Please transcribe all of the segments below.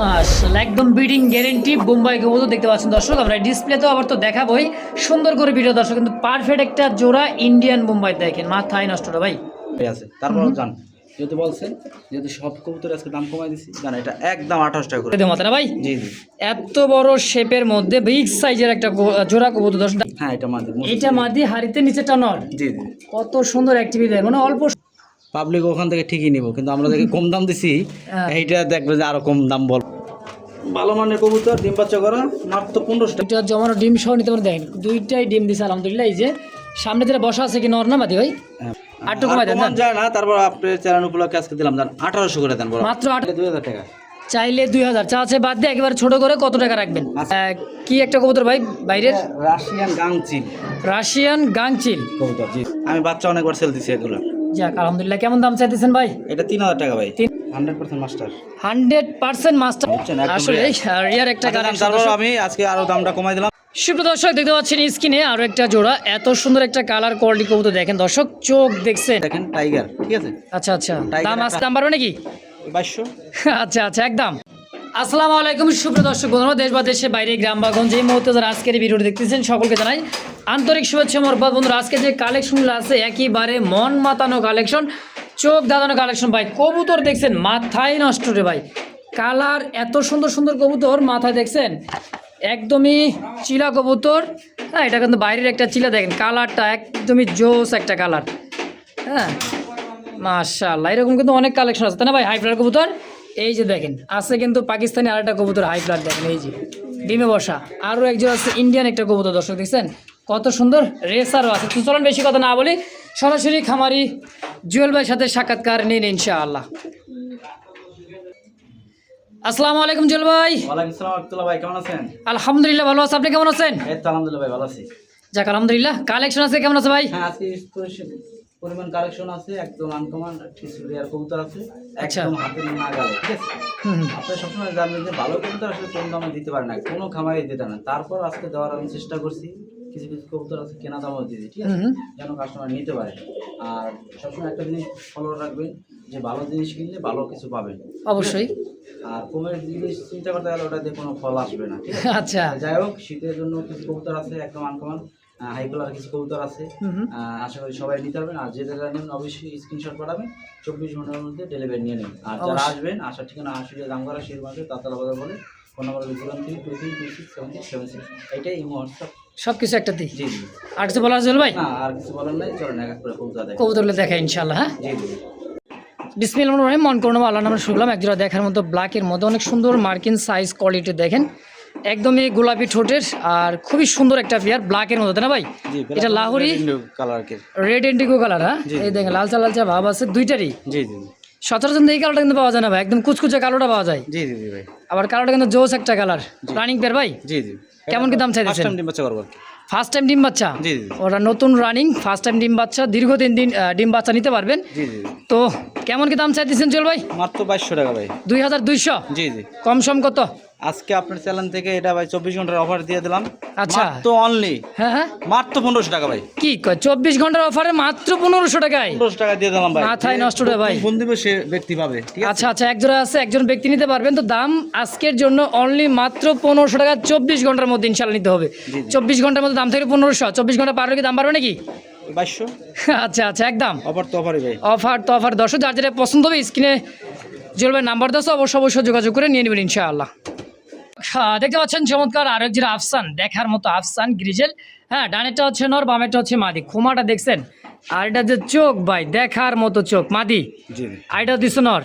মাশাআল্লাহ, একদম bidding guarantee Bombay কবুতর দেখতে পাচ্ছেন দর্শক। আমরা ডিসপ্লেতেও আবার তো দেখাবোই। সুন্দর করে ভিডিও দর্শক কিন্তু পারফেক্ট একটা জোড়া ইন্ডিয়ান বোম্বাই দেখেন মাথায় নষ্টটা ভাই। আছে তারপর জান যেহেতু বলছেন যেহেতু সব কবুতর আজকে দাম কমাই দিছি জান এটা একদম আঠাশ টাকা করে। দেবো না ভাই? জি জি। এত বড় শেপের মধ্যে বিগ সাইজের একটা জোড়া কবুতর দর্শক। হ্যাঁ এটা মাদি এটা মাদি হাড়িতে নিচেটা নর জি জি। কত সুন্দর অ্যাক্টিভিটি মানে অল্প পাবলিক ওখান থেকে ঠিকই নিব কিন্তু আমরা দেখে কম দাম দিছি হ্যাঁ। এইটা দেখবে যে আরও কম দাম বল। ভালো মানের কবুতর ডিম বাচ্চা করা মাত্র পনেরোশো টাকা। দুইটা জমানো ডিম সহ নিতে পারেন দেখেন দুইটাই ডিম দিছে আলহামদুলিল্লাহ এই যে সামনে যেটা বসা আছে কি নর না মাদি ভাই? হ্যাঁ। আটটু কমাই দেন, যায় না তারপর আপনি চ্যানেল উপলক্ষে আজকে দিলাম জান আঠারোশো করে দেন মাত্র আট দুই হাজার টাকা। চাইলে দুই হাজার। চা আছে বাদ দিয়ে একেবারে ছোট করে কত টাকা রাখবেন? আচ্ছা। কি একটা কবুতর ভাই বাইরের? রাশিয়ান গাংচিল। রাশিয়ান গাংচিল। কবুতর আমি বাচ্চা অনেকবার সেল দিছি এগুলো। যাক আলহামদুলিল্লাহ। কেমন দাম চাইতেছেন ভাই? এটা তিন হাজার টাকা ভাই। Hundred percent master. Hundred percent master. আসলে রিয়ার একটা আচ্ছা, তারপর আমি আজকে আরও দামটা কমাই দিলাম। সুপ্র দর্শক দেখতে পাচ্ছেন স্ক্রিনে আরও একটা জোড়া। এত সুন্দর একটা কালার কোয়ালিটি কবুতর দেখেন দর্শক চোখ দেখছেন। দেখেন টাইগার ঠিক আছে? আচ্ছা আচ্ছা। দাম একটা- দাম পারবে নাকি? বাইশশো। আচ্ছা আচ্ছা একদম। আসসালামু আলাইকুম, সুপ্রিয় দর্শক বন্ধুরা, দেশ বা দেশে বাইরে, গ্রাম বা গঞ্জ, এই মুহূর্তে যারা আজকের এই ভিডিওটি দেখতেছেন, সকলকে জানাই আন্তরিক শুভেচ্ছা মোরবাদ বন্ধুরা। আজকে যে কালেকশনগুলো আছে, একেবারে মন মাতানো কালেকশন চোখ দাদানো কালেকশন ভাই। কবুতর দেখছেন, মাথায় নষ্ট রে ভাই। কালার এত সুন্দর সুন্দর কবুতর, মাথায় দেখছেন? একদমই চিলা কবুতর। হ্যাঁ এটা কিন্তু বাইরের একটা চিলা, দেখেন, কালারটা একদমই জোস একটা কালার। হ্যাঁ মাশাআল্লাহ, এরকম কিন্তু অনেক কালেকশন আছে, তাই না ভাই? হাইফ্লার কবুতর। এই যে দেখেন আছে কিন্তু পাকিস্তানি আরেকটা কবুতর হাই ফ্লার দেখেন এই যে। ডিমে বসা। আরও একজন আছে ইন্ডিয়ান একটা কবুতর দর্শক দেখছেন? কত সুন্দর রেসারও আছে। তো চলুন বেশি কথা না বলি সরাসরি খামারি জুয়েল ভাইয়ের সাথে সাক্ষাৎকার নিন ইনশাআল্লাহ। আসসালামু আলাইকুম জুয়েল ভাই। ওয়ালাইকুম আসসালাম আব্দুল্লাহ ভাই কেমন আছেন? আলহামদুলিল্লাহ ভালো আছে। আপনি কেমন আছেন? এই তো আলহামদুলিল্লাহ ভাই ভালো আছি। যাক আলহামদুলিল্লাহ। কালেকশন আছে কেমন আছে ভাই? হ্যাঁ আজকে পরিমাণ কালেকশন আছে একদম আনকমান কিছু রেয়ার কবুতর আছে আচ্ছা। একদম হাতে না গেলে ঠিক আছে। আপনি সবসময় জানবেন যে ভালো কবুতর আসলে কম দামে দিতে পারে না কোনো খামারে দিতে না। তারপর আজকে দেওয়ার আমি চেষ্টা করছি কিছু কিছু কবুতর আছে কেনা দামও দিয়ে দিই ঠিক আছে। যেন কাস্টমার নিতে পারে। আর সবসময় একটা জিনিস ফলো রাখবেন যে ভালো জিনিস কিনলে ভালো কিছু পাবেন অবশ্যই। আর কমের জিনিস চিন্তা করতে গেলে ওটা দিয়ে কোনো ফল আসবে না ঠিক আছে? আচ্ছা। যাই হোক শীতের জন্য কিছু কবুতর আছে একদম আনকমন হাই কালার কিছু কবুতর আছে। আশা করি সবাই নিতে পারবেন। আর যে যারা নেবেন অবশ্যই স্ক্রিনশট পাঠাবেন। চব্বিশ ঘণ্টার মধ্যে ডেলিভারি নিয়ে নেবেন। আর যারা আসবেন আসার ঠিকানা আসলে দাম করা সেই মাসে তাতালা বাজার বলে। Phone number zero three two three two six seven six seven six. এইটাই এই হোয়াটসঅ্যাপ সব কিছু একটা দিই। জি জি। আর কিছু বলার জন্য ভাই? না আর কিছু বলার নাই। চলেন এক এক করে কবুতর দেখেন কবুতরগুলো দেখা ইনশাল্লাহ হ্যাঁ? জি জি। বিসমিল মন করোনা আল্লাহ নামে শুনলাম। একজোড়া দেখার মতো ব্ল্যাকের মধ্যে অনেক সুন্দর মার্কিন সাইজ কোয়ালিটি দেখেন। একদমই গোলাপি ঠোঁটের আর খুবই সুন্দর একটা পেয়ার ব্ল্যাকের মধ্যে তাই না ভাই? এটা লাহোরি রেড এন্ডিগো কালার হ্যাঁ। এই দেখেন লালচা লালচা ভাব আছে দুইটারই। জি জি সচরাচর এই কালারটা কিন্তু পাওয়া যায় না ভাই একদম কুচকুচে কালোটা পাওয়া যায়। জি জি ভাই। আবার কালোটা কিন্তু জোস একটা কালার রানিং পেয়ার ভাই? জি জি। কেমন কি দাম চাইতেছেন? ফার্স্ট টাইম ডিম বাচ্চা? ওরা নতুন রানিং ফার্স্ট টাইম ডিম বাচ্চা দীর্ঘদিন দিন ডিম বাচ্চা নিতে পারবেন। তো কেমন কি দাম চাইতেছেন চল ভাই? মাত্র বাইশশো টাকা ভাই। দুই হাজার দুইশো? জি জি। কম সম কত? আজকে আপনার চ্যানেল থেকে এটা ভাই চব্বিশ ঘণ্টার অফার দিয়ে দিলাম। আচ্ছা। তো অনলি হ্যাঁ হ্যাঁ। মাত্র পনেরোশো টাকা ভাই। কি চব্বিশ ঘণ্টার অফারে মাত্র পনেরোশো টাকায়? পনেরোশো টাকা দিয়ে দিলাম ভাই। মাথায় নষ্ট রে ভাই। ফোন দিবে সে ব্যক্তি পাবে আচ্ছা আচ্ছা একজোড়া আছে একজন ব্যক্তি নিতে পারবেন। তো দাম আজকের জন্য অনলি মাত্র পনেরোশো টাকা চব্বিশ ঘণ্টার মধ্যে ইনশাল্লাহ নিতে হবে। চব্বিশ ঘণ্টার মধ্যে দাম থেকে পনেরোশো। চব্বিশ ঘণ্টা পারলে কি দাম পারবে নাকি? বাইশশো। আচ্ছা আচ্ছা একদম। অফার তো অফারই ভাই। অফার তো অফার। যার যেটা পছন্দ হবে স্ক্রিনে জলবাই নাম্বার দশ অবশ্য অবশ্যই যোগাযোগ করে নিয়ে নেবেন ইনশাআল্লাহ। হ্যাঁ দেখতে পাচ্ছেন চমৎকার আর যেটা আফসান দেখার মতো আফসান গ্রিজেল। হ্যাঁ ডানেরটা হচ্ছে নর বামেরটা হচ্ছে মাদি। খুমাটা দেখছেন? আর এটা যে চোখ ভাই দেখার মতো চোখ। মাদি আর এটা নর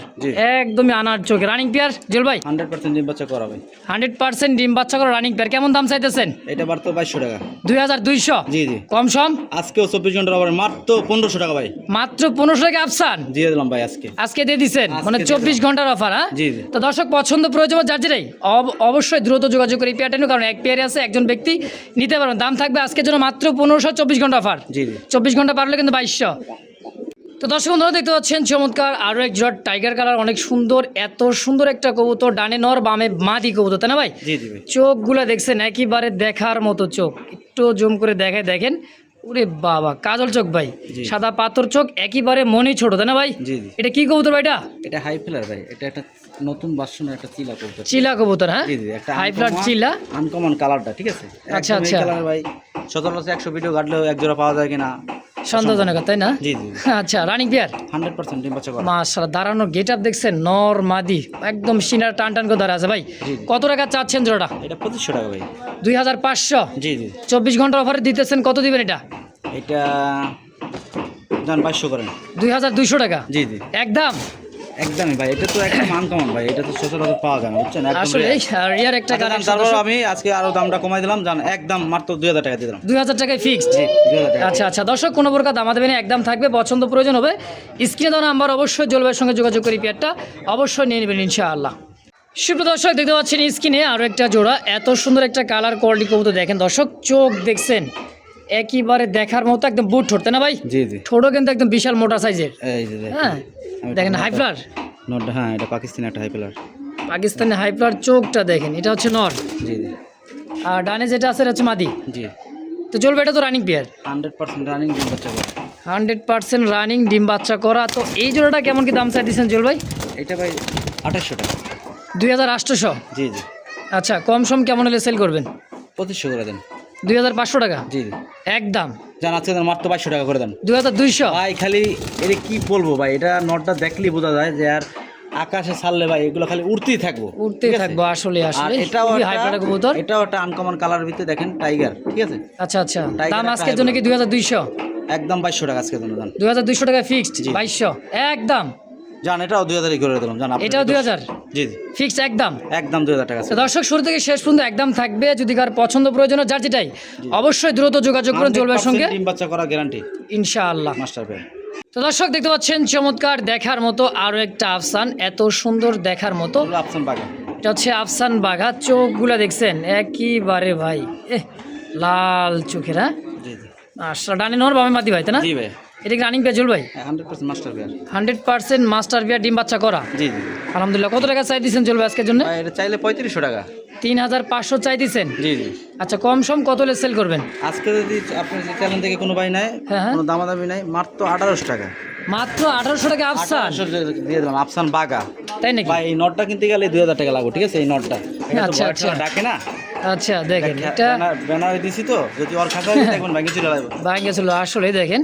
একদমই আনার চোখ। রানিং পেয়ার জেল ভাই? হান্ড্রেড পার্সেন্ট ডিম বাচ্চা করা ভাই। হান্ড্রেড পার্সেন্ট ডিম বাচ্চা করে রানিং পেয়ার কেমন দাম চাইতেছেন? এটা বাইশশো টাকা। দুই হাজার দুইশো? জি জি। কম সম? আজকেও চব্বিশ ঘণ্টার অফার মাত্র পনেরোশো টাকা ভাই। মাত্র পনেরোশো টাকা আফসান? দিয়ে দিলাম ভাই আজকে। আজকে দিয়ে দিচ্ছেন মানে চব্বিশ ঘণ্টার অফার হ্যাঁ? জি জি। তো দর্শক পছন্দ প্রয়োজন যার যেটাই অবশ্যই দ্রুত যোগাযোগ করে পেয়ারটা নিন, কারণ এক পেয়ারে আছে একজন ব্যক্তি নিতে পারবেন। দাম থাকবে আজকের জন্য মাত্র পনেরোশো চব্বিশ ঘণ্টা অফার জি চব্বিশ ঘণ্টা পারলে কিন্তু বাইশশো। তো দর্শক বন্ধুরা দেখতে পাচ্ছেন চমৎকার আরও এক জট টাইগার কালার অনেক সুন্দর এত সুন্দর একটা কবুতর ডানে নর বামে মাদি কবুতর তাই না ভাই? চোখগুলো দেখছেন একেবারে দেখার মতো চোখ। একটু জুম করে দেখায় দেখেন। ওরে বাবা কাজল চোখ ভাই। সাদা পাথর চোখ একেবারে মনে ছোট তাই না ভাই? এটা কি কবুতর ভাই এটা? এটা হাই ফ্লার ভাই এটা একটা নতুন ভার্সনের একটা চিলা কবুতর। চিলা কবুতর হ্যাঁ? জি জি একটা হাই ফ্লাট চিলা। আনকমন কালারটা ঠিক আছে? আচ্ছা, আচ্ছা। কালার ভাই সতেরোশো একশো ভিডিও কাটলেও এক জোড়া পাওয়া যায় কিনা সন্দেহজনক তাই না? জি জি আচ্ছা রানিং পেয়ার হান্ড্রেড পার্সেন্ট মাশাআল্লাহ দাঁড়ানোর গেট আপ দেখছেন নর মাদি একদম সিনার টান টান করে দাঁড়া আছে ভাই। কত টাকা চাচ্ছেন জোড়াটা? এটা পঁচিশশো টাকা ভাই। দুই হাজার পাঁচশো? জি জি। চব্বিশ ঘণ্টা অফারে দিতেছেন কত দিবেন এটা? এটা যান বাইশশো করেন দুই হাজার দুইশো টাকা? জি জি। একদম? একদমই ভাই এটা তো একদম আনকমন ভাই এটা তো সচরাচর পাওয়া যায় না বুঝছেন? আসলে রিয়ার একটা আচ্ছা, যান, তারপর আমি আজকে আরও দামটা কমাই দিলাম জান একদম মাত্র দুই হাজার টাকা দিলাম। দুই হাজার টাকায় ফিক্সড আচ্ছা আচ্ছা দর্শক কোনো প্রকার দামা দেবেন একদম থাকবে পছন্দ প্রয়োজন হবে। স্ক্রিনে দেওয়া নাম্বার অবশ্যই জলবায়ুর সঙ্গে যোগাযোগ করি পেয়ারটা অবশ্যই নিয়ে নেবেন ইনশাআল্লাহ। সুপ্রিয় দর্শক দেখতে পাচ্ছেন স্ক্রিনে আরও একটা জোড়া এত সুন্দর একটা কালার কোয়ালিটি কবুতর দেখেন। দর্শক চোখ দেখছেন একেবারে দেখার মতো একদম বুট ঠোঁট তাই না ভাই? জি জি। ঠোঁটও কিন্তু একদম বিশাল মোটা সাইজের। হ্যাঁ দেখেন হাইফ্লার? নোটটা হ্যাঁ এটা পাকিস্তানি একটা হাইপেলার পাকিস্তানি হাইফ্লার চোখটা দেখেন এটা হচ্ছে নর। জি জি। আর ডানে যেটা আছে এটা হচ্ছে মাদি। জি। তো চলবে এটা তো running pair hundred percent running ডিম বাচ্চা করে। হান্ড্রেড পার্সেন্ট রানিং ডিম বাচ্চা করা। তো এই জোড়াটা কেমন কি দাম চাই দিচ্ছেন জল ভাই? এটা ভাই আঠাশশো টাকা। দুই হাজার আটশোশো? জি জি। আচ্ছা কম সম কেমন হলে সেল করবেন? পঁচিশশো করে দেন। দুই হাজার পাঁচশো টাকা? জি একদম জান আজকে মাত্র বাইশশো টাকা করে দেন। দুই হাজার দুইশো? ভাই খালি এটা কি বলব ভাই এটা নটটা দেখলেই বোঝা যায় যে আর আকাশে ছাড়লে ভাই এগুলো খালি উড়তেই থাকব। আছে? থাকব আসলে আসলে। এটাও হাইপার কবুতর। এটাও একটা আনকমন কালার ভিতরে দেখেন টাইগার ঠিক আছে? আচ্ছা আচ্ছা। দাম আজকের জন্য কি দুই হাজার দুইশো? একদম বাইশশো টাকা আজকে জন্য জান দুই হাজার দুইশো টাকা ফিক্সড। বাইশশো? একদম জান এটাও দুই হাজারই করে দিলাম জান এটাও দুই হাজার? জি জি। ফিক্সড একদম? একদম দুই হাজার টাকা দর্শক শুরু থেকে শেষ পর্যন্ত একদম থাকবে যদি কার পছন্দ প্রয়োজন যার যেটাই। অবশ্যই দ্রুত যোগাযোগ করুন জলবায়ুর সঙ্গে। ডিম বাচ্চা করা গ্যারান্টি ইনশাআল্লাহ। মাস্টার পেয়ার তো দর্শক দেখতে পাচ্ছেন চমৎকার দেখার মতো আরও একটা আফসান এত সুন্দর দেখার মতো। এটা হচ্ছে আফসান বাঘা চোখগুলা দেখছেন? একইবারে ভাই এ লাল চোখেরা হ্যাঁ? আচ্ছা ডানে নহর বামে মাতি ভাই তাই না? এটা কি রানিং ভাই? Hundred percent master pair hundred percent master pair ডিম বাচ্চা করা? জি জি। আলহামদুলিল্লাহ। কত টাকা চাই দিচ্ছেন আজকের জন্য? এটা চাইলে পঁয়ত্রিশশো টাকা। তিন হাজার পাঁচশো চাই দিচ্ছেন জি জি। আচ্ছা কম সম কত হলে সেল করবেন? আজকে যদি আপনার চ্যানেল থেকে কোনো ভাই নাই হ্যাঁ, হ্যাঁ। কোনো দামাদামি নাই মাত্র আঠারোশো টাকা। মাত্র আঠারোশো টাকা আফসান? দিয়ে দিলাম আফসান বাগা তাই নাকি? ভাই এই নটটা কিনতে গেলে দুই হাজার টাকা লাগবে ঠিক আছে? এই নটটা আচ্ছা, আচ্ছা। ডাকে না। আচ্ছা দেখেন এটা ব্যানার দিছি তো যদি ওর খাতা দেখবেন আসলে দেখেন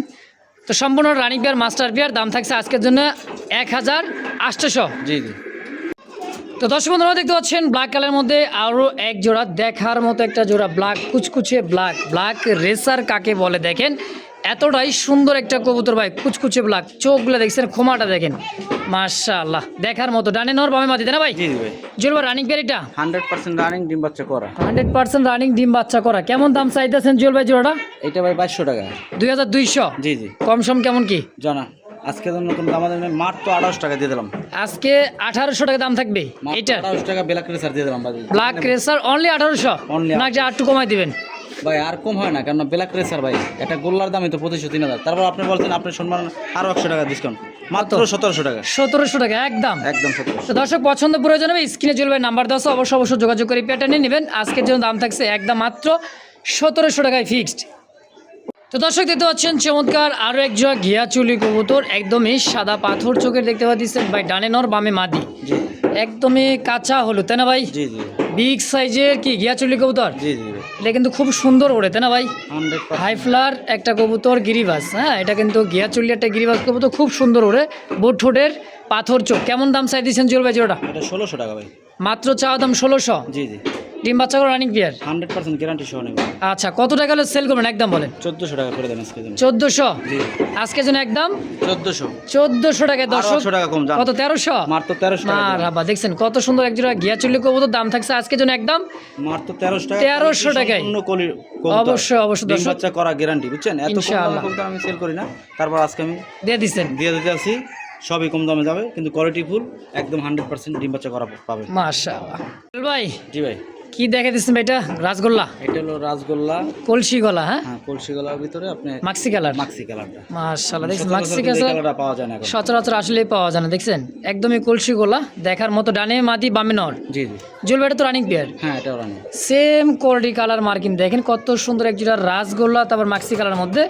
তো সম্পূর্ণ রানিক বিয়ার মাস্টার বিয়ার দাম থাকছে আজকের জন্য এক হাজার আটশোশো জি জি। তো দর্শক বন্ধুরা দেখতে পাচ্ছেন ব্ল্যাক কালারের মধ্যে আরও এক জোড়া দেখার মতো একটা জোড়া ব্ল্যাক কুচকুচে ব্ল্যাক ব্ল্যাক রেসার কাকে বলে দেখেন। এতটাই সুন্দর একটা কবুতর ভাই কুচকুচে ব্ল্যাক চোখগুলো দেখছেন খোমাটা দেখেন। মাশাআল্লাহ দেখার মতো। ডানে নর বামে মাতি তাই না ভাই? জি ভাই। রানিং পেয়ার এটা হান্ড্রেড পার্সেন্ট রানিং ডিম বাচ্চা করা। হান্ড্রেড পার্সেন্ট রানিং ডিম বাচ্চা করা। কেমন দাম চাইতেছেন জুয়েল ভাই জোড়াটা? এটা ভাই বাইশশো টাকা। দুই হাজার দুইশো? জি জি। কম সম কেমন কি? জানা আজকে জন্য কোনো দামাদামি নেই মাত্র আঠারোশো টাকা দিয়ে দিলাম। আজকে আঠারোশো টাকা দাম থাকবে। এটা আঠারোশো টাকা বেলাক রেসার দিয়ে দিলাম ভাই। ব্ল্যাক রেসার অনলি আঠারোশো? Only না যে আটটু কমাই দিবেন? ভাই আর কম হয় না কারণ ব্ল্যাক রেসার ভাই এটা গোল্লার দামই তো পঁচিশশো তিন হাজার। তারপর আপনি বলছেন আপনি সম্মান আরও একশো টাকা ডিসকাউন্ট মাত্র সতেরোশো টাকা। সতেরোশো টাকা একদম। একদম তো দর্শক পছন্দ প্রয়োজন হবে স্ক্রিনে চলবে নাম্বার দশ অবশ্যই যোগাযোগ করে পেটা নিয়ে নেবেন। আজকের জন্য দাম থাকছে একদম মাত্র সতেরোশো টাকায় ফিক্সড তো দর্শক দেখতে পাচ্ছেন চমৎকার আরও এক জোড়া ঘিয়া চুলি কবুতর একদমই সাদা পাথর চোখের দেখতে পাচ্ছেন। ভাই ডানে নর বামে মাদি। একদমই কাঁচা হলো তাই না ভাই? জি জি। বিগ সাইজের কি? গিয়া চুলি কবুতর? জি জি এটা কিন্তু খুব সুন্দর ওড়ে তাই না ভাই? হাইফ্লার হাই ফ্লার একটা কবুতর গিরিবাস হ্যাঁ? এটা কিন্তু ঘিয়া চুলি একটা গিরিবাস কবুতর খুব সুন্দর ওড়ে। বুট ঠোঁটের পাথর চোখ। কেমন দাম চাই দিয়েছেন জোর ভাই জোড়া এটা ষোলোশো টাকা ভাই। মাত্র চাওয়া দাম ষোলোশো। জি জি। ডিম বাচ্চা করে running pair hundred percent guarantee সহ নেবেন আচ্ছা কত টাকা হলে সেল করবেন? একদম বলেন। চোদ্দোশো টাকা করে দেন আজকে চোদ্দোশো? জি। আজকের জন্য একদম? চোদ্দোশো। চোদ্দোশো টাকায় একশো টাকা কম কত তেরোশো? মাত্র তেরোশো। রাবা দেখছেন কত সুন্দর এক জোড়া ঘিয়া চুল্লি দাম থাকছে আজকের জন্য একদম মাত্র তেরোশো টাকা। 1300 টাকায়। অবশ্যই, অবশ্যই ডিম বাচ্চা করা গ্যারান্টি বুঝছেন? এত কম দামে আমি সেল করি না। তারপর আজকে আমি দিয়ে দিচ্ছেন। দিয়ে দিতে আসি। সবই কম দামে যাবে কিন্তু কোয়ালিটি ফুল একদম হান্ড্রেড পার্সেন্ট ডিম বাচ্চা করা পাবে। মাশাআল্লাহ। ভাই জি ভাই। কি দেখে দিচ্ছেন এটা রাসগোল্লা? এটা হলো রাসগোল্লা। কলসি গলা হ্যাঁ? হ্যাঁ কলসি গলার ভিতরে আপনি মাক্সি কালার? মাক্সি কালারটা। মাশাআল্লাহ দেখছেন সচরাচর মাক্সি কালারটা পাওয়া যায় না সচরাচর আসলেই পাওয়া যায় না দেখছেন? একদমই কলসি গোলা দেখার মতো ডানে মাদি বামে নর জি জি। জুয়েল ভাইটা তো রানিং পেয়ার হ্যাঁ এটা রানি সেম কোয়ালিটি কালার মার্কিং দেখেন কত সুন্দর এক জোড়া রাসগোল্লা তারপর মাক্সি কালার মধ্যে।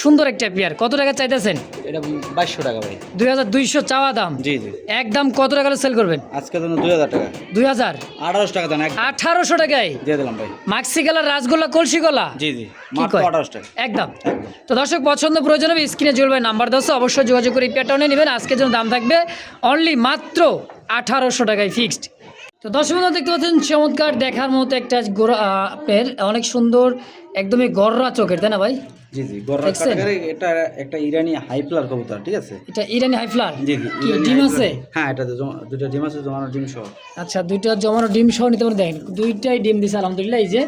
সুন্দর একটা পেয়ার কত টাকা চাইতেছেন? এটা বাইশশো টাকা ভাই। দুই হাজার দুইশো চাওয়া দাম। জি জি। একদম কত টাকা সেল করবেন? আজকে জন্য দুই হাজার টাকা। দুই হাজার? আঠারোশো টাকা দেন আঠারোশো টাকায়? দিয়ে দিলাম ভাই। মাক্সি কালার রাসগোল্লা কলসি গোলা? জি জি? আঠারোশো টাকা। একদম তো দর্শক পছন্দ প্রয়োজন হবে স্ক্রিনে জুয়েল নাম্বার দশ অবশ্যই যোগাযোগ করে নিয়ে নেবেন। আজকের জন্য দাম থাকবে অনলি মাত্র আঠারোশো টাকায় ফিক্সড তো দর্শক বন্ধু দেখতে পাচ্ছেন চমৎকার দেখার মতো একটা গোড়া অনেক সুন্দর একদমই গররা চোখের তাই না ভাই? জি জি গররা দেখছেন? কাটাকারে এটা একটা ইরানি হাইপ্লার কবুতর ঠিক আছে? এটা ইরানি হাইফ্লার জি জি ডিম আছে? হ্যাঁ এটা দুটো ডিম আছে জমানো ডিম সহ। আচ্ছা দুইটা জমানো ডিম সহ নিতে পারেন। দেখেন দুইটাই ডিম দিছে আলহামদুলিল্লাহ। এই যে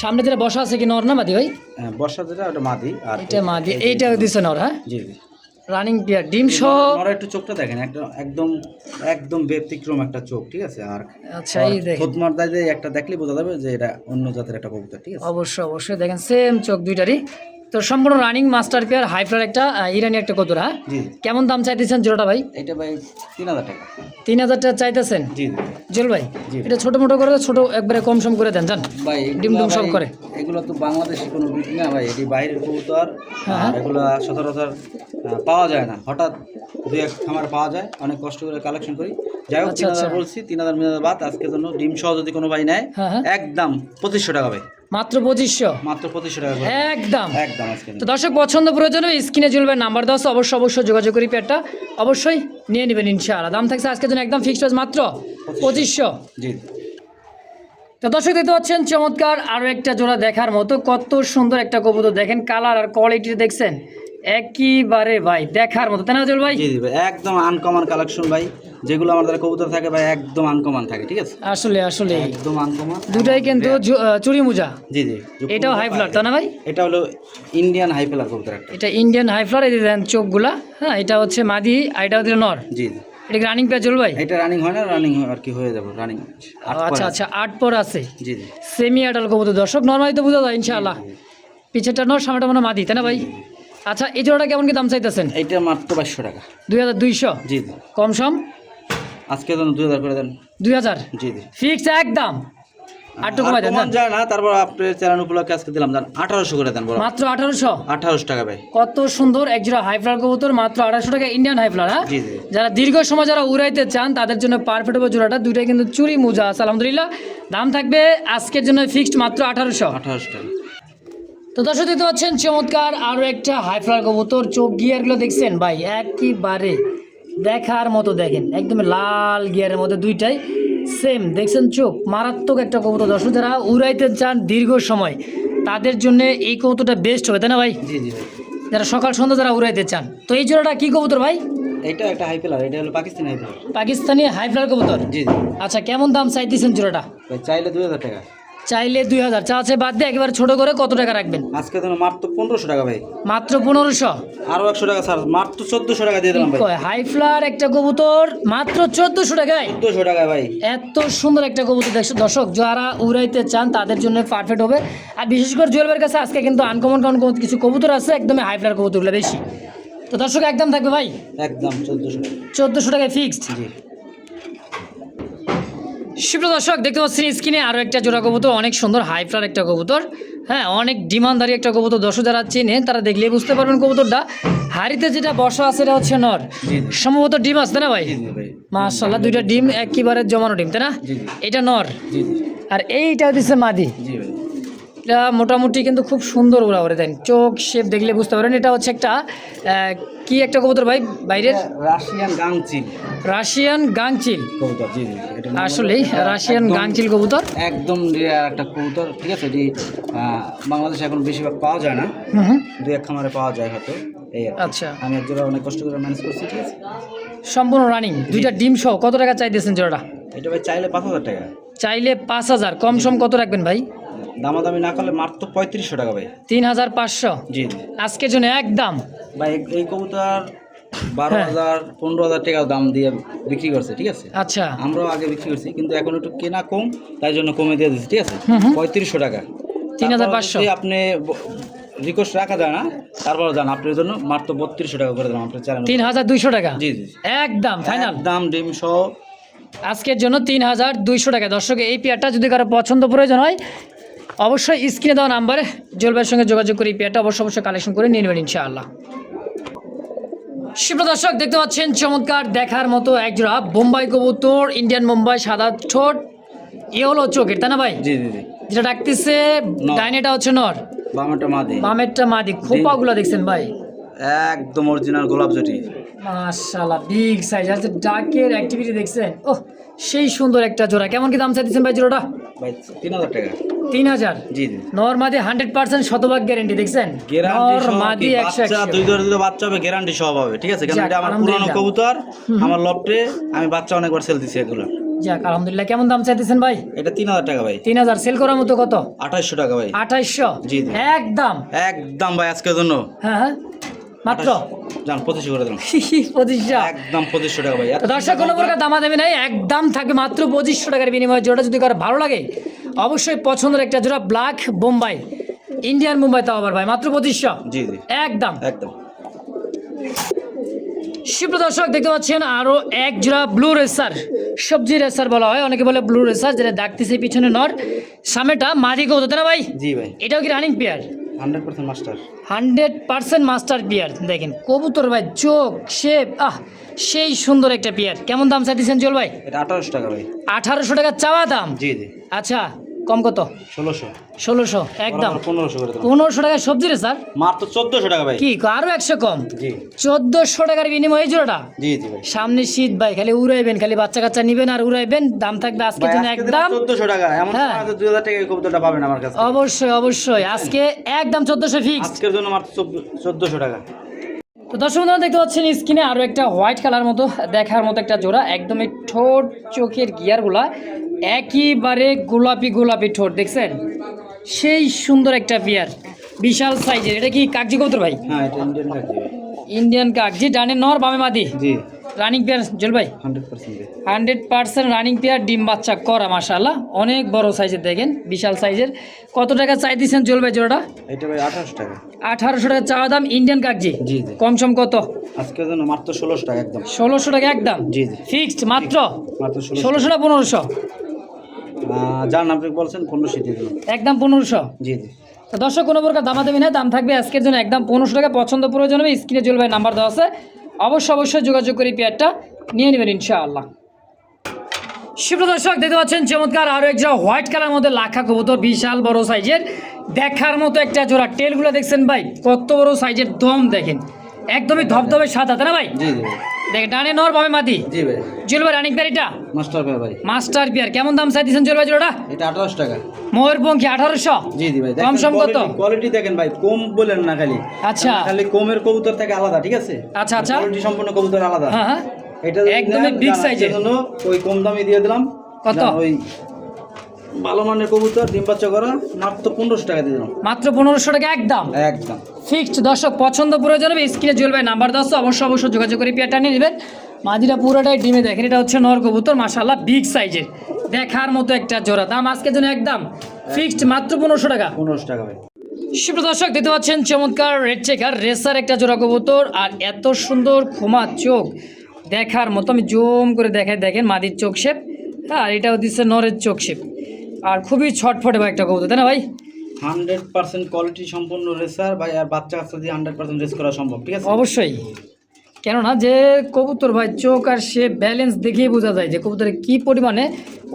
সামনে যেটা বসা আছে কি নর না মাদি ভাই? হ্যাঁ বর্ষা যেটা ওটা মাদি আর এটা মাদি। এইটা দিছে নর হ্যাঁ? জি জি। রানিং পিয়ার ডিম সহ নরা একটু চোখটা দেখেন একদম একদম একদম ব্যতিক্রম একটা চোখ ঠিক আছে? আর আচ্ছা এই দেখেন। দাঁড়িয়ে একটা দেখলেই বোঝা যাবে যে এটা অন্য জাতের একটা কবুতর ঠিক আছে? অবশ্যই অবশ্যই। দেখেন সেম চোখ দুইটারই। তো সম্পূর্ণ রানিং মাস্টার পেয়ার হাইফ্লার একটা ইরানি একটা কতুর? হ্যাঁ কেমন দাম চাইতেছেন জোড়াটা ভাই? এটা ভাই তিন হাজার টাকা। তিন হাজার টাকা চাইতেছেন? জি। জল ভাই এটা ছোট মোটো করে ছোট একবারে কম সম করে দেন জান ভাই ডিম ডুম সব করে। এগুলো তো বাংলাদেশি কোনো বিট না ভাই এটি বাইরের কবুতর হ্যাঁ। এগুলো সচরাচর পাওয়া যায় না। হঠাৎ দুই এক খামার পাওয়া যায় অনেক কষ্ট করে কালেকশন করি। যাই হোক আচ্ছা, তিন হাজার আচ্ছা। বলছি তিন হাজার মিনিট বাদ আজকের জন্য ডিম সহ যদি কোনো ভাই নেয় হ্যাঁ হ্যাঁ। একদম পঁচিশশো টাকা ভাই। মাত্র পঁচিশশো? মাত্র পঁচিশশো টাকা একদম। একদম তো দর্শক পছন্দ প্রয়োজন হবে স্ক্রিনে নাম্বার দশ অবশ্যই অবশ্যই যোগাযোগ করি পেয়ারটা অবশ্যই নিয়ে নেবেন ইনশাআল্লাহ। দাম থাকছে আজকের জন্য একদম ফিক্সড মাত্র পঁচিশশো। জি। তো দর্শক দেখতে পাচ্ছেন চমৎকার আরও একটা জোড়া দেখার মতো। কত সুন্দর একটা কবুতর। দেখেন কালার আর কোয়ালিটি দেখছেন। একইবারে ভাই দেখার মতো তাই না জল ভাই? জি জি ভাই একদম আনকমন কালেকশন ভাই। যেগুলো আমাদের কবুতর থাকে ভাই একদম আনকমন থাকে ঠিক আছে? আসলে আসলে। একদম আনকমন দুটাই কিন্তু চুরি মুজা। জি জি এটাও হাই ফ্লার তাই না ভাই? এটা হলো ইন্ডিয়ান হাই ফেলার কবুতর একটা। এটা ইন্ডিয়ান হাই ফ্লার এই যে দেন চোখগুলা হ্যাঁ এটা হচ্ছে মাদি আর এটা হচ্ছে নর। জি জি। এটা রানিং পেয়ে ভাই? এটা রানিং হয় না রানিং আর কি হয়ে যাবে রানিং আচ্ছা আচ্ছা আট পর আছে। জি জি। সেমি আডাল কবুতর দর্শক নর্মালি তো বোঝা যায় ইনশাআল্লাহ। পিছেরটা নর সামনেটা মনে মাদি তাই না ভাই? আচ্ছা এই জোড়াটা কেমন কি দাম চাইতেছেন? এইটা মাত্র বাইশশো টাকা। দুই হাজার দুইশো? জি কম সম? আজকে দেন দুই হাজার করে দেন। দুই হাজার? জি জি। ফিক্স একদম। আটটু কমাই দেন যায় না তারপর আপনার চ্যানেল উপলক্ষে আজকে দিলাম। দেন আঠারোশো করে দেন মাত্র আঠারোশো? আঠারোশো টাকা ভাই। কত সুন্দর এক জোড়া হাইফ্লার কবুতর মাত্র আঠারোশো টাকা ইন্ডিয়ান হাইফ্লার হ্যাঁ? যারা দীর্ঘ সময় যারা উড়াইতে চান তাদের জন্য পারফেক্ট হবে জোড়াটা দুইটাই কিন্তু চুরি মোজা আছে আলহামদুলিল্লাহ। দাম থাকবে আজকের জন্য ফিক্সড মাত্র আঠারোশো। আঠারোশো টাকা। তো দর্শক দেখতে পাচ্ছেন চমৎকার আরও একটা হাইফ্লার কবুতর। চোখ গিয়ারগুলো দেখছেন? ভাই একইবারে দেখার মতো দেখেন। একদম লাল গিয়ারের মধ্যে দুইটাই সেম দেখছেন চোখ? মারাত্মক একটা কবুতর। দর্শক যারা উড়াইতে চান দীর্ঘ সময় তাদের জন্য এই কবুতরটা বেস্ট হবে তাই না ভাই? জি জি যারা সকাল সন্ধ্যা যারা উড়াইতে চান। তো এই জোড়াটা কি কবুতর ভাই? এইটা একটা হাই ফেলার এটা হলো পাকিস্তানি হাই ফেলার পাকিস্তানি হাইফ্লার কবুতর? জি জি। আচ্ছা কেমন দাম চাইতেছেন জোড়াটা? ভাই চাইলে দুই হাজার টাকা। চাইলে দুই হাজার। চা আছে বাদ দিয়ে একেবারে ছোট করে কত টাকা রাখবেন? আজকে দেন মাত্র পনেরোশো টাকা ভাই। মাত্র পনেরোশো? আরও একশো টাকা স্যার। মাত্র চোদ্দশো টাকা দিয়ে দিলাম ভাই। হাইফ্লার একটা কবুতর মাত্র চোদ্দশো টাকায়? চোদ্দশো টাকা ভাই। এত সুন্দর একটা কবুতর দেখছ দর্শক যারা উড়াইতে চান তাদের জন্য পারফেক্ট হবে। আর বিশেষ করে জুয়েলের কাছে আজকে কিন্তু আনকমন কমন কিছু কবুতর আছে একদমই হাই ফ্লার কবুতরগুলো বেশি। তো দর্শক একদম থাকবে ভাই? একদম চোদ্দশো টাকা। চোদ্দোশো টাকায় ফিক্সড জি। সুপ্রিয় দর্শক দেখতে পাচ্ছেন স্ক্রিনে আরও একটা জোড়া কবুতর অনেক সুন্দর হাইফ্লার একটা কবুতর। হ্যাঁ অনেক ডিমান্ডদারি একটা কবুতর দর্শক যারা চেনে তারা দেখলেই বুঝতে পারবেন কবুতরটা। হাড়িতে যেটা বসা আছে এটা হচ্ছে নর। সম্ভবত ডিম আছে না ভাই? মাশাল্লাহ দুইটা ডিম একেবারে জমানো ডিম তাই না? এটা নর। আর এইটা দিচ্ছে মাদি। এটা মোটামুটি কিন্তু খুব সুন্দর ওরা ওরে দেন। চোখ শেপ দেখলে বুঝতে পারেন। এটা হচ্ছে একটা কি একটা কবুতর ভাই বাইরের? রাশিয়ান গাংচিল। রাশিয়ান গাংচিল। কবুতর জি জি আসলেই রাশিয়ান গাংচিল কবুতর। একদম রেয়ার একটা কবুতর ঠিক আছে? এটি আহ, বাংলাদেশে এখন বেশিরভাগ পাওয়া যায় না। দুই এক খামারে পাওয়া যায় হয়তো এই আচ্ছা। আমি এক জোড়া অনেক কষ্ট করে ম্যানেজ করছি ঠিক আছে? সম্পূর্ণ রানিং দুইটা ডিম সহ কত টাকা চাইতেছেন জোড়াটা? এটা ভাই চাইলে পাঁচ হাজার টাকা। চাইলে পাঁচ হাজার কম সম কত রাখবেন ভাই? দামাদামি না করলে মাত্র পঁয়ত্রিশশো টাকা ভাই। তিন হাজার পাঁচশো? জি। আজকের জন্য একদম? ভাই এই- কবুতর বারো হ্যাঁ। হাজার পনেরো হাজার টাকা দাম দিয়ে বিক্রি করছে ঠিক আছে? আচ্ছা। আমরাও আগে বিক্রি করছি কিন্তু এখন একটু কেনা কম তাই জন্য কমে দিয়ে দিচ্ছি ঠিক আছে। পঁয়ত্রিশশো টাকা। তিন হাজার পাঁচশো আপনি রিকোয়েস্ট রাখা যায় না তারপর যান আপনার জন্য মাত্র বত্রিশশো টাকা করে দিলাম আপনার চ্যানেল তিন হাজার দুইশো টাকা? জি জি একদম ফাইনাল দাম ডিম সহ। আজকের জন্য তিন হাজার দুইশো টাকা। দর্শক এই পেয়ারটা যদি কারও পছন্দ প্রয়োজন হয় অবশ্যই স্ক্রিনে দেওয়া নাম্বারে জলবায়ুর সঙ্গে যোগাযোগ করে এই পেয়ারটা অবশ্যই অবশ্যই কালেকশন করে নিয়ে নেবেন ইনশাআল্লাহ। সুপ্র দর্শক দেখতে পাচ্ছেন চমৎকার দেখার মতো একজোড়া বোম্বাই কবুতর ইন্ডিয়ান মুম্বাই সাদা ঠোঁট এ হলো চোখের তাই না ভাই? জি জি জি। যেটা ডাকতেছে ডাইনেটা হচ্ছে নর। বামেরটা মা দিই বামেরটা মাদি খোপাগুলো দেখছেন ভাই? একদম অরিজিনাল গোলাপ জটি। মাশাআল্লাহ বিগ সাইজ যে ডাকের অ্যাক্টিভিটি দেখছেন ওহ সেই সুন্দর একটা জোড়া। কেমন কি দাম চাইতেছেন ভাই জোড়াটা? ভাই তিন হাজার টাকা। তিন হাজার? জি জি। নর মাদি হান্ড্রেড পার্সেন্ট শতভাগ গ্যারেন্টি দেখছেন? একশো দুই ধরে দুটো বাচ্চা হবে গ্যারান্টি সহ পাবে ঠিক আছে? কারণ এটা আমার পুরানো। কবুতর আমার লফটে আমি বাচ্চা অনেকবার সেল দিছি এগুলো। যাক আলহামদুলিল্লাহ কেমন দাম চাইতেছেন ভাই? এটা তিন হাজার টাকা ভাই। তিন হাজার সেল করার মতো কত? আঠাইশশো টাকা ভাই। আঠাইশশো? জি। একদম? একদম ভাই আজকের জন্য। হ্যাঁ হ্যাঁ। মাত্র? যান পঁচিশশো করে দিলাম। পঁচিশশো। একদম পঁচিশশো টাকা ভাই দর্শক কোনো প্রকার দামা দেবে নাই একদম থাকবে মাত্র পঁচিশশো টাকার বিনিময়ে জোড়া। যদি কারও ভালো লাগে অবশ্যই পছন্দের একটা জোড়া ব্ল্যাক বোম্বাই ইন্ডিয়ান মুম্বাই তাও আবার ভাই মাত্র পঁচিশশো। জি জি। একদম। একদম। সুপ্র দর্শক দেখতে পাচ্ছেন আরও এক জোড়া ব্লু রেসার সবজি রেসার বলা হয় অনেকে বলে ব্লু রেসার যেটা ডাকতেছে পিছনে নর সামনেটা মাদি কৌতো তাই না ভাই? জি ভাই। এটাও কি running pair hundred percent master. Hundred percent master pair দেখেন। কবুতর ভাই চোখ শেপ আহ সেই সুন্দর একটা পিয়ার। কেমন দাম চাইতেছেন চল ভাই? এটা আঠারোশো টাকা ভাই। আঠারোশো টাকা চাওয়া দাম? জি জি। আচ্ছা। কম কত? ষোলোশো। ষোলোশো একদম। পনেরোশো করে দিলাম পনেরোশো টাকা সবজি রে স্যার? মাত্র চোদ্দশো টাকা ভাই। কি আরও একশো কম? চোদ্দোশো টাকার বিনিময়ে জোড়াটা? জি জি ভাই। সামনে শীত ভাই খালি উড়াইবেন খালি বাচ্চা কাচ্চা নিবেন আর উড়াইবেন। দাম থাকবে আজকে জন্য একদম চোদ্দশো টাকা। এমন হ্যাঁ। দুই হাজার টাকা কবুতরটা পাবেন আমার কাছে অবশ্যই অবশ্যই। আজকে একদম চোদ্দোশো ফিক্স আজকের জন্য মাত্র চোদ্দশো টাকা। তো দর্শক বন্ধুরা দেখতে পাচ্ছেন স্ক্রিনে আরও একটা হোয়াইট কালার মতো দেখার মতো একটা জোড়া একদমই ঠোঁট চোখের গিয়ারগুলা একেবারে গোলাপি গোলাপি ঠোঁট দেখছেন? সেই সুন্দর একটা বিয়ার বিশাল সাইজের। এটা কি কাগজি কবুতর ভাই? হ্যাঁ ইন্ডিয়ান কাগজি ডানে নর বামে মাদি। জি। রানিং পেয়ার জল ভাই? হান্ড্রেড পার্সেন্ট রানিং পেয়ার ডিম বাচ্চা করা মাশাল্লাহ অনেক বড় সাইজের দেখেন বিশাল সাইজের কত টাকা চাই দিচ্ছেন জল ভাই জোড়াটা? এটা ভাই আঠারোশো টাকা। আঠারোশো টাকা চাওয়া দাম ইন্ডিয়ান কাগজি জি? জি কম সম কত? আজকের জন্য মাত্র ষোলোশো টাকা একদম। ষোলোশো টাকা একদম? জি জি। ফিক্সড মাত্র? মাত্র ষোলোশো। না পনেরোশো? বলছেন পনেরোশো দিয়ে একদম পনেরোশো? জি জি। দর্শক কোনো প্রকার দামা দেবে না দাম থাকবে আজকের জন্য একদম পনেরোশো টাকা। পছন্দ প্রয়োজন হবে স্ক্রিনে চলবে নাম্বার দেওয়া আছে। অবশ্যই অবশ্যই যোগাযোগ করে পেয়ারটা নিয়ে নেবেন ইনশাআল্লাহ। সুপ্র দর্শক, দেখতে পাচ্ছেন চমৎকার আরও এক জোড়া হোয়াইট কালার মধ্যে লাখা কবুতর, বিশাল বড় সাইজের দেখার মতো একটা জোড়া। টেলগুলো দেখছেন ভাই, কত বড় সাইজের দম দেখেন। একদমই ধবধবে সাদা, তাই না ভাই। দেখেন ডানে নর পাবে মাটি জি ভাই। জুলবে রানিং পেয়ার এটা মাস্টার পেয়ার ভাই। মাস্টার পেয়ার কেমন দাম চাইতেছেন জুলবে জোড়াটা এটা আঠারোশো টাকা। ময়ূরপঙ্খী আঠারোশো? জি জি ভাই কম সম কত? কোয়ালিটি দেখেন ভাই কম বলেন না খালি। আচ্ছা। খালি কমের কবুতর থেকে আলাদা ঠিক আছে? আচ্ছা, আচ্ছা। কোয়ালিটি সম্পূর্ণ কবুতর আলাদা। হ্যাঁ হ্যাঁ। এটা একদম একদমই সাইজের জন্য ওই কম দামে দিয়ে দিলাম। কত? ওই ভালো মানের কবুতর ডিম বাচ্চা করা মাত্র পনেরোশো টাকা দিয়ে দিলাম। মাত্র পনেরোশো টাকা একদম? একদম। ফিক্সড দর্শক পছন্দ প্রয়োজন হবে স্ক্রিনে জ্বলবে নাম্বার দশ অবশ্যই অবশ্যই যোগাযোগ করে পেয়ারটা নিয়ে নেবেন। মাদিরা পুরোটাই ডিমে দেখেন এটা হচ্ছে নর কবুতর মাসাল্লাহ বিগ সাইজের দেখার মতো একটা জোড়া দাম আজকের জন্য একদম ফিক্সড মাত্র পনেরোশো টাকা। পনেরোশো টাকা ভাই। সুপ্র দর্শক দেখতে পাচ্ছেন চমৎকার রেড চেকার রেসার একটা জোড়া কবুতর আর এত সুন্দর খোমা চোখ। দেখার মতো আমি জুম করে দেখাই দেখেন মাদির চোখ শেপ হ্যাঁ আর এটাও দিচ্ছে নরের চোখ শেপ আর খুবই ছটফটে ভাই একটা কবুতর তাই না ভাই? হান্ড্রেড পার্সেন্ট কোয়ালিটি সম্পূর্ণ রেসার ভাই আর বাচ্চা কাচ্চা দিয়ে হান্ড্রেড পার্সেন্ট রেস করা সম্ভব ঠিক আছে? অবশ্যই। কেননা যে কবুতর ভাই চোখ আর সে ব্যালেন্স দেখেই বোঝা যায় যে কবুতরে কী পরিমাণে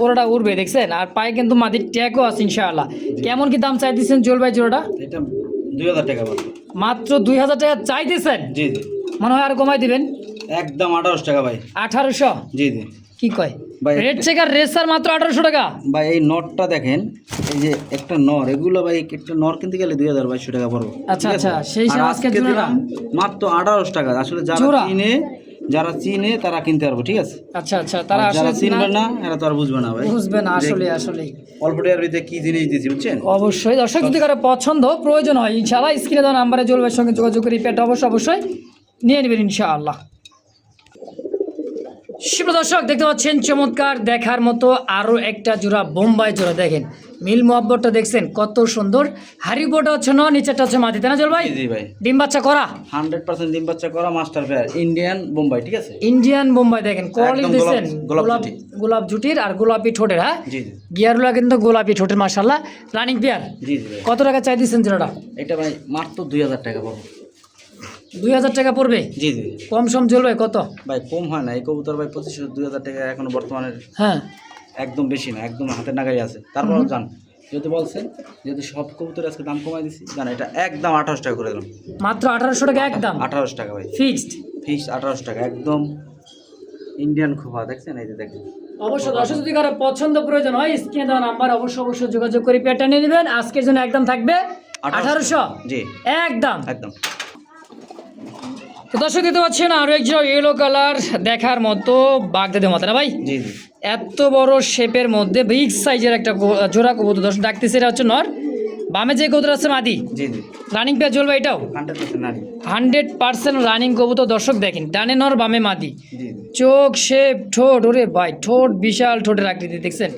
ওরাটা উঠবে দেখছেন? আর পায়ে কিন্তু মাটির ট্যাগও আছে ইনশাআল্লাহ। কেমন কি দাম চাইতেছেন জোল ভাই জোড়াটা? এটা দুই হাজার টাকা মাত্র দুই হাজার টাকা চাইতেছেন? জি জি। মনে হয় আর কমাই দিবেন? একদম আঠারোশো টাকা ভাই। আঠারোশো? জি জি। কি কয়? ভাই, রেড চেকার রেসার মাত্র আঠারোশো টাকা। ভাই এই নটটা দেখেন এই যে একটা নর এগুলো ভাই একটা নর কিনতে গেলে দুই হাজার বাইশশো টাকা পড়বে আচ্ছা, আচ্ছা, সেই হিসাবে আজকে? দিলাম মাত্র আঠারোশো টাকা। আসলে যারা জোড়া? চিনে যারা চিনে তারা কিনতে পারবে ঠিক আছে? আচ্ছা আচ্ছা তারা যারা আসলে চিনবে না- এরা তো আর বুঝবে না ভাই। বুঝবে না আসলে আসলে অল্প টাকার ভিতরে কি জিনিস দিচ্ছি বুঝছেন? অবশ্যই। দর্শক যদি কারও পছন্দ প্রয়োজন হয় ইনশাআল্লাহ স্ক্রিনে দেওয়া নাম্বারে জলবায়ুর সঙ্গে যোগাযোগ করে পেটা অবশ্যই অবশ্যই নিয়ে নেবেন ইনশাআল্লাহ। শিব দর্শক দেখতে পাচ্ছেন চমৎকার দেখার মতো আরও একটা জোড়া বোম্বাই জোড়া। দেখেন মিল মোহাব্বতটা দেখছেন কত সুন্দর। হারিবোটা হচ্ছে ন নিচেরটা হচ্ছে মাটি তাই না জল ভাই জি ভাই। ডিম বাচ্চা করা? হান্ড্রেড পার্সেন্ট ডিম বাচ্চা করা মাস্টার পেয়ার। ইন্ডিয়ান বোম্বাই ঠিক আছে? ইন্ডিয়ান বোম্বাই দেখেন একদম দিচ্ছেন গোলাপ- গোলাপ গোলাপ জুটি। গোলাপ জুটির আর গোলাপি ঠোঁটের হ্যাঁ? জি গিয়ারগুলো কিন্তু গোলাপি ঠোঁটের মার্শাল্লাহ রানিং পেয়ার? জি জি কত টাকা চাই দিচ্ছেন জোড়াটা? এটা ভাই মাত্র দুই হাজার টাকা পাবো দুই হাজার টাকা পড়বে? জি জি। কম সম চলবে? কত? ভাই কম হয় না। এই কবুতর ভাই পঁচিশশো দুই হাজার টাকা এখনও বর্তমানে হ্যাঁ। একদম বেশি না একদম হাতের নাগারি আছে। তারপরেও জান যদি বলছেন যদি সব কবুতর আজকে দাম কমাই দিছি জান এটা একদম আঠারোশো টাকা করে দিলাম। মাত্র আঠারোশো টাকা একদম? আঠারোশো টাকা ভাই। ফিক্সড? ফিক্স আঠারোশো টাকা একদম ইন্ডিয়ান খোপা দেখছেন? এই যে দেখেন। অবশ্যই দর্শক যদি কারও পছন্দ প্রয়োজন হয় স্ক্রিনে দেওয়া নাম্বার অবশ্যই অবশ্যই যোগাযোগ করে পেটা নিয়ে নেবেন। আজকের জন্য একদম থাকবে আঠারোশো? জি। একদম। একদম। তো দর্শক দিতে পাচ্ছেন আরও একজন ইয়েলো কালার দেখার মতো বাগদাদের মতো না ভাই? জি জি। এত বড় শেপের মধ্যে বিগ সাইজের একটা জোড়া কবুতর। দর্শক ডাকতেছে এটা হচ্ছে নর। বামে যে কবুতর আছে মাদি? জি জি। রানিং পেয়ার চলবে এটাও? হান্ড্রেড পার্সেন্ট রানিং কবুতর। দর্শক দেখেন ডানে নর বামে মাদি। চোখ শেপ ঠোঁট ওরে ভাই ঠোঁট বিশাল ঠোঁটের আকৃতি দেখছেন?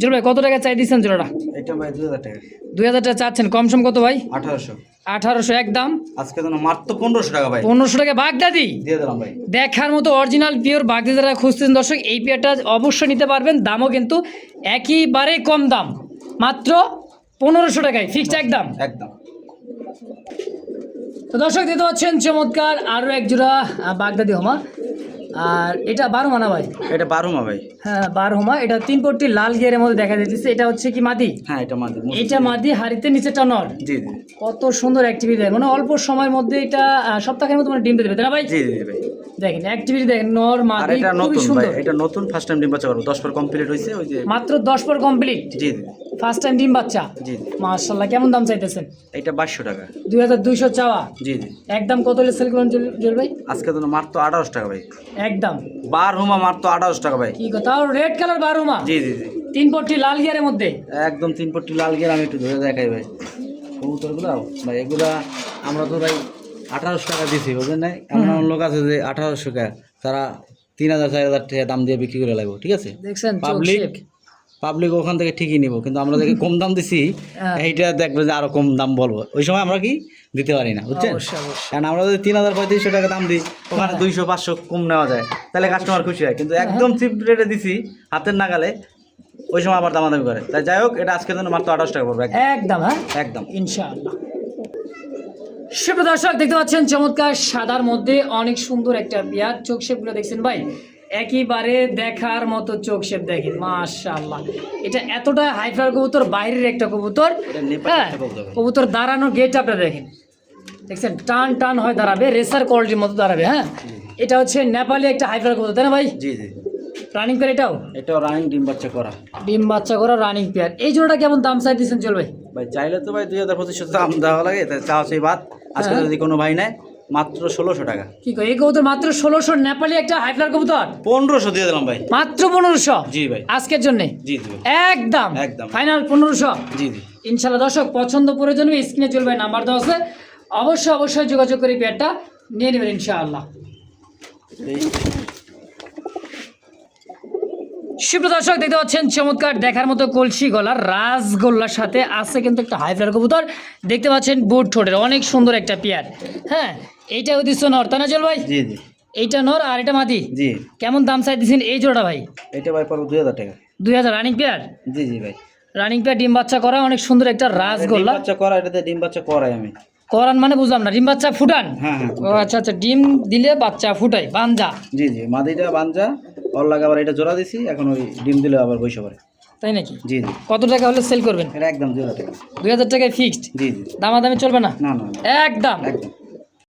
জোর ভাই কত টাকা চাই দিচ্ছেন জোড়াটা? এটা ভাই দুই হাজার টাকা। দুই হাজার টাকা চাচ্ছেন। কম সম কত ভাই? আঠারোশো। আঠারোশো একদম আজকে তো মাত্র পনেরোশো টাকা ভাই। পনেরোশো টাকা বাগদাদি। দিয়ে দিলাম ভাই। দেখার মতো অরিজিনাল পিওর বাগদাদিরা খুঁজছেন দর্শক এই পেয়ারটা অবশ্যই নিতে পারবেন। দামও কিন্তু একইবারে কম দাম। মাত্র পনেরোশো টাকায় ফিক্সড একদম একদম। তো দর্শক পাচ্ছেন চমৎকার আরও এক জোড়া বাগদাদি হোমা। আর এটা বারো মানা ভাই। এটা বারোমা ভাই। হ্যাঁ বারো হোমা এটা তিন পট্টি লাল গিয়ারের মধ্যে দেখা যাচ্ছে। এটা হচ্ছে কি মাদি? হ্যাঁ এটা মাঝে এটা মাদি হাড়িতে নিচেটা নর। জি জি। কত সুন্দর অ্যাক্টিভিটি দেয় মানে অল্প সময়ের মধ্যে এটা সপ্তাহের মধ্যে মানে ডিম দেবে তাই না ভাই? জি জি ভাই। দেখেন অ্যাক্টিভিটি দেখেন নর আর মাদি এটা খুবই নতুন ভাই। সুন্দর। এটা নতুন ফার্স্ট টাইম ডিম বাচ্চা করব দশ পর কমপ্লিট হয়েছে ওই যে মাত্র দশ পর কমপ্লিট জি জি। ফার্স্ট টাইম ডিম বাচ্চা? জি কেমন দাম চাইতেছেন? এটা বাইশশো টাকা। দুই হাজার দুইশো চাওয়া? জি জি। একদম কত হলে সেল করেন জল- ভাই? আজকে তো মাত্র আঠারোশো টাকা ভাই। একদম। বার হুমা মাত্র আঠারোশো টাকা ভাই। কি কথা রেড কালার বারোমা জি জি জি। তিন পট্টি লাল গিয়ারের মধ্যে? একদম তিন পট্টি লাল গিয়ে আমি একটু ধরে দেখাই ভাই। কবুতরগুলো ভাই এগুলা আমরা তো ভাই আঠারোশো টাকা দিছি বুঝলেন নাই? এমন এমন লোক আছে যে আঠারোশো টাকা তারা তিন হাজার চার হাজার টাকা দাম দিয়ে বিক্রি করে লাগবো ঠিক আছে? দেখছেন পাবলিক। পাবলিক ওখান থেকে ঠিকই নিব কিন্তু আমরা দেখে কম দাম দিছি হ্যাঁ। এইটা দেখবে যে আরও কম দাম বলব। ওই সময় আমরা কি দিতে পারি না বুঝছেন? কারণ আমরা যদি তিন হাজার পঁয়ত্রিশশো টাকা দাম দিই ওখানে হ্যাঁ। দুইশো পাঁচশো কম নেওয়া যায় তাহলে কাস্টমার খুশি হয়। কিন্তু একদম চিপ রেটে দিছি হাতের নাগালে ওই সময় আবার দামাদামি করে। তাই যাই হোক এটা আজকের জন্য মাত্র আঠাশ টাকা পড়বে একদম। হ্যাঁ? একদম। ইনশাআল্লাহ। সুপ্রিয় দর্শক দেখতে পাচ্ছেন চমৎকার সাদার মধ্যে অনেক সুন্দর একটা বিয়ার চোখ শেপগুলো দেখছেন ভাই। একেবারে দেখার মতো চোখ শেপ দেখেন মাশাআল্লাহ। এটা এতটা হাইফার কবুতর বাইরের একটা কবুতর। হ্যাঁ কবুতর। দাঁড়ানো গেট আপনারা দেখেন। দেখছেন টান টান হয় দাঁড়াবে রেসার কোয়ালিটির মতো দাঁড়াবে হ্যাঁ? এটা হচ্ছে নেপালি একটা হাইফার কবুতর তাই না ভাই? জি জি। রানিং পেয়ার এটাও? এটাও রানিং ডিম বাচ্চা করা। ডিম বাচ্চা করা রানিং পেয়ার এই জোড়াটা কেমন দাম চাই দিচ্ছেন চলবে ভাই? চাইলে তো ভাই দুই হাজার পঁচিশশো দাম দেওয়া লাগে চাওয়া সেই বাদ। আজকে হ্যাঁ। যদি কোনো ভাই নেয় মাত্র ষোলোশো টাকা। কি কয় এই কবুতর মাত্র ষোলোশো নেপালি একটা হাইফ্লার কবুতর? পনেরোশো দিয়ে দিলাম ভাই। মাত্র পনেরোশো? জি ভাই। আজকের জন্য? জি জি একদম। একদম। ফাইনাল পনেরোশো? জি জি। ইনশাল্লাহ দর্শক পছন্দ প্রয়োজন স্ক্রিনে চলবে নাম্বার দেওয়া আছে। অবশ্যই অবশ্যই যোগাযোগ করে পেয়ারটা নিয়ে নেবেন ইনশাআল্লাহ। সুপ্র দর্শক দেখতে পাচ্ছেন চমৎকার দেখার মতো কলসি গলার রাজগোল্লার সাথে আছে কিন্তু একটা হাইফ্লার কবুতর। দেখতে পাচ্ছেন বুট ঠোঁটের অনেক সুন্দর একটা পেয়ার। হ্যাঁ এইটা উদ্দেশ্য নর তা না চল ভাই? জি জি। এইটা নর আর এটা মাদি জি। কেমন দাম চাই দিচ্ছেন এই জোড়া ভাই? এটা ভাই পড়ব দুই হাজার টাকা। দুই হাজার রানিং পেয়ার জি জি ভাই। রানিং পেয়ার ডিম বাচ্চা করা অনেক সুন্দর একটা ডিম রাসগোল্লা বাচ্চা করা এটাতে ডিম বাচ্চা করাই আমি। করান মানে বুঝলাম না ডিম বাচ্চা ফুটান? হ্যাঁ হ্যাঁ ও আচ্ছা আচ্ছা ডিম দিলে বাচ্চা ফুটাই বাঞ্জা। জি জি মাদিটা বাঞ্জা ওর লাগে আবার এটা জোড়া দিছি এখন ওই ডিম দিলে আবার বসে পারে তাই নাকি? জি জি। কত টাকা হলে সেল করবেন? এটা একদম দুই হাজার টাকা। দুই হাজার টাকায় ফিক্সড জি জি। দামাদামি চলবে না? না না না। একদম। একদম।